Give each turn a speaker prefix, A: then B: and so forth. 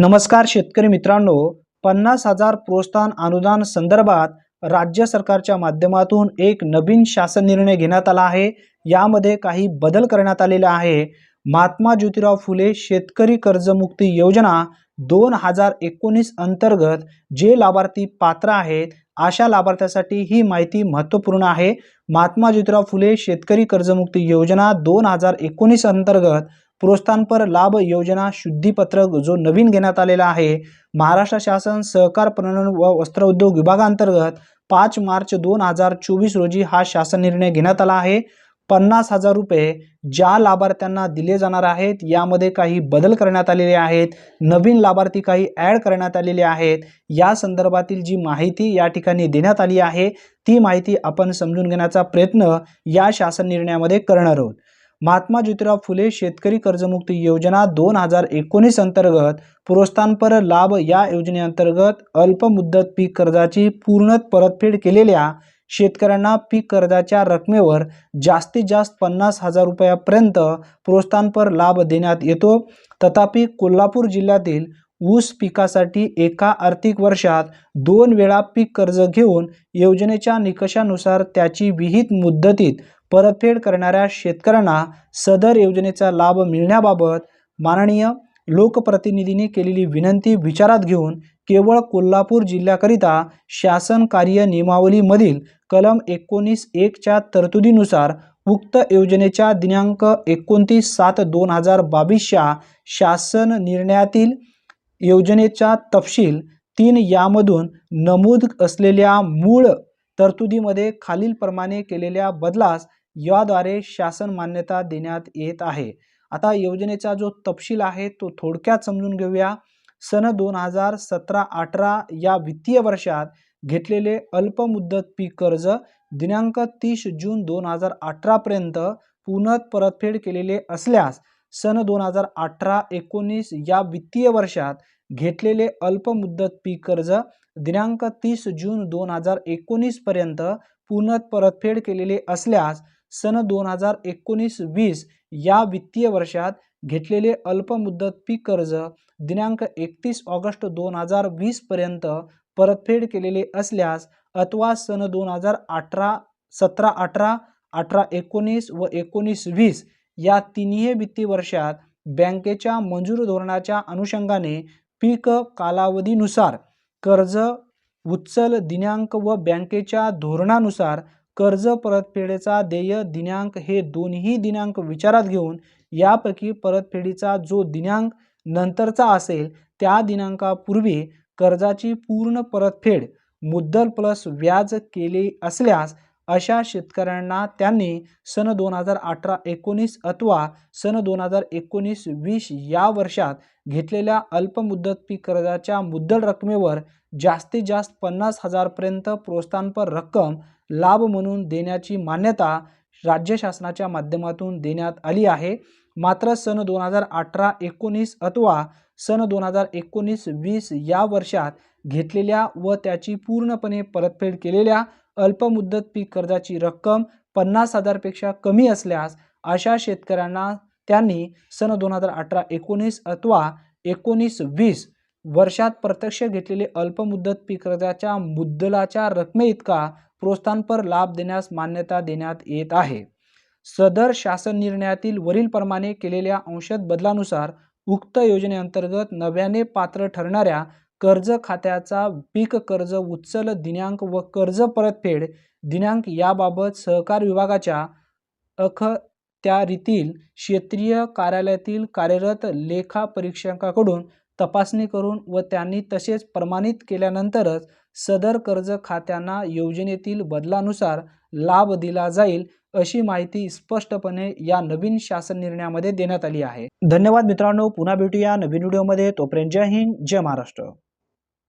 A: नमस्कार शेतकरी मित्रांनो पन्नास हजार प्रोत्साहन अनुदान संदर्भात राज्य सरकारच्या माध्यमातून एक नवीन शासन निर्णय घेण्यात आला आहे. यामध्ये काही बदल करण्यात आलेले आहे. महात्मा ज्योतिराव फुले शेतकरी कर्जमुक्ती योजना दोन हजार एकोणीस अंतर्गत जे लाभार्थी पात्र आहेत अशा लाभार्थ्यासाठी ही माहिती महत्त्वपूर्ण आहे. महात्मा ज्योतिराव फुले शेतकरी कर्जमुक्ती योजना दोन हजार एकोणीस अंतर्गत प्रोत्साहनपर लाभ योजना शुद्धीपत्रक जो नवीन घेण्यात आलेला आहे. महाराष्ट्र शासन सहकार पणन व वस्त्रोद्योग विभागांतर्गत पाच मार्च दोन हजार चोवीस रोजी हा शासन निर्णय घेण्यात आला आहे. पन्नास हजार रुपये ज्या लाभार्थ्यांना दिले जाणार आहेत यामध्ये काही बदल करण्यात आलेले आहेत. नवीन लाभार्थी काही ॲड करण्यात आलेले आहेत. या संदर्भातील जी माहिती या ठिकाणी देण्यात आली आहे ती माहिती आपण समजून घेण्याचा प्रयत्न या शासन निर्णयामध्ये करणार आहोत. महात्मा ज्योतिराव फुले शेतकरी कर्जमुक्ती योजना दोन हजार एकोणीस अंतर्गत प्रोत्साहनपर लाभ या योजनेअंतर्गत अल्पमुदत पीक कर्जाची पूर्ण परतफेड केलेल्या शेतकऱ्यांना पीक कर्जाच्या रकमेवर जास्तीत जास्त पन्नास हजार रुपयापर्यंत प्रोत्साहनपर लाभ देण्यात येतो. तथापि कोल्हापूर जिल्ह्यातील ऊस पिकासाठी एका आर्थिक वर्षात दोन वेळा पीक कर्ज घेऊन योजनेच्या निकषानुसार त्याची विहित मुदतीत परतफेड करणाऱ्या शेतकऱ्यांना सदर योजनेचा लाभ मिळण्याबाबत माननीय लोकप्रतिनिधींनी केलेली विनंती विचारात घेऊन केवळ कोल्हापूर जिल्ह्याकरिता शासन कार्य नियमावलीमधील कलम एकोणीस एकच्या तरतुदीनुसार उक्त योजनेच्या दिनांक एकोणतीस सात दोन हजार बावीसच्या शासन निर्णयातील योजनेचा तपशील तीन यामधून नमूद असलेल्या मूळ तरतुदीमध्ये खालीलप्रमाणे केलेल्या बदलास याद्वारे शासन मान्यता देण्यात येत आहे. आता योजनेचा जो तपशील आहे तो थोडक्यात समजून घेऊया. सन दोन हजार सतरा अठरा या वित्तीय वर्षात घेतलेले अल्पमुदत पीक कर्ज दिनांक तीस जून दोन हजार अठरापर्यंत पुनत परतफेड केलेले असल्यास सन दोन हजार अठरा एकोणीस या वित्तीय वर्षात घेतलेले अल्पमुदत पीक कर्ज दिनांक तीस जून दोन हजार एकोणीसपर्यंत पुनत परतफेड केलेले असल्यास सन दोन हजार एकोणीस वीस या वित्तीय वर्षात घेतलेले अल्पमुदत पीक कर्ज दिनांक एकतीस ऑगस्ट दोन हजार वीसपर्यंत परतफेड केलेले असल्यास अथवा सन दोन हजार अठरा सतरा अठरा अठरा एकोणीस व एकोणीस वीस या तिन्ही वित्तीय वर्षात बँकेच्या मंजूर धोरणाच्या अनुषंगाने पीक कालावधीनुसार कर्ज उचल दिनांक व बँकेच्या धोरणानुसार कर्ज परतफेडीचा देय दिनांक हे दोन्ही दिनांक विचारात घेऊन यापैकी परतफेडीचा जो दिनांक नंतरचा असेल त्या दिनांकापूर्वी कर्जाची पूर्ण परतफेड मुद्दल प्लस व्याज केले असल्यास अशा शेतकऱ्यांना त्यांनी सन दोन हजार अठरा एकोणीस अथवा सन दोन हजार एकोणीस वीस या वर्षात घेतलेल्या अल्पमुदत पीक कर्जाच्या मुद्दल रकमेवर जास्तीत जास्त पन्नास हजारपर्यंत प्रोत्साहनपर रक्कम लाभ म्हणून देण्याची मान्यता राज्य शासनाच्या माध्यमातून देण्यात आली आहे. मात्र सन दोन हजार अठरा एकोणीस अथवा सन दोन हजार एकोणीस वीस या वर्षात घेतलेल्या व त्याची पूर्णपणे परतफेड केलेल्या अल्पमुदत पीक कर्जाची रक्कम पन्नास हजारपेक्षा कमी असल्यास अशा शेतकऱ्यांना त्यांनी सन दोन हजार अठरा एकोणीस अथवा एकोणीस वीस वर्षात प्रत्यक्ष घेतलेले अल्पमुदत पीक कर्जाच्या मुद्दलाच्या रकमेइतका प्रोत्साहनपर लाभ देण्यास मान्यता देण्यात येत आहे. सदर शासन निर्णयातील वरीलप्रमाणे केलेल्या अंशत बदलानुसार उक्त योजनेअंतर्गत नव्याने पात्र ठरणाऱ्या कर्ज खात्याचा पीक कर्ज उचल दिनांक व कर्ज परतफेड दिनांक याबाबत सहकार विभागाच्या अखत्यारीतील क्षेत्रीय कार्यालयातील कार्यरत लेखा परीक्षकाकडून तपासणी करून व त्यांनी तसेच प्रमाणित केल्यानंतरच सदर कर्ज खात्यांना योजनेतील बदलानुसार लाभ दिला जाईल अशी माहिती स्पष्टपणे या नवीन शासन निर्णयामध्ये देण्यात आली आहे. धन्यवाद मित्रांनो. पुन्हा भेटूया नवीन व्हिडिओमध्ये. तोपर्यंत जय हिंद जय महाराष्ट्र.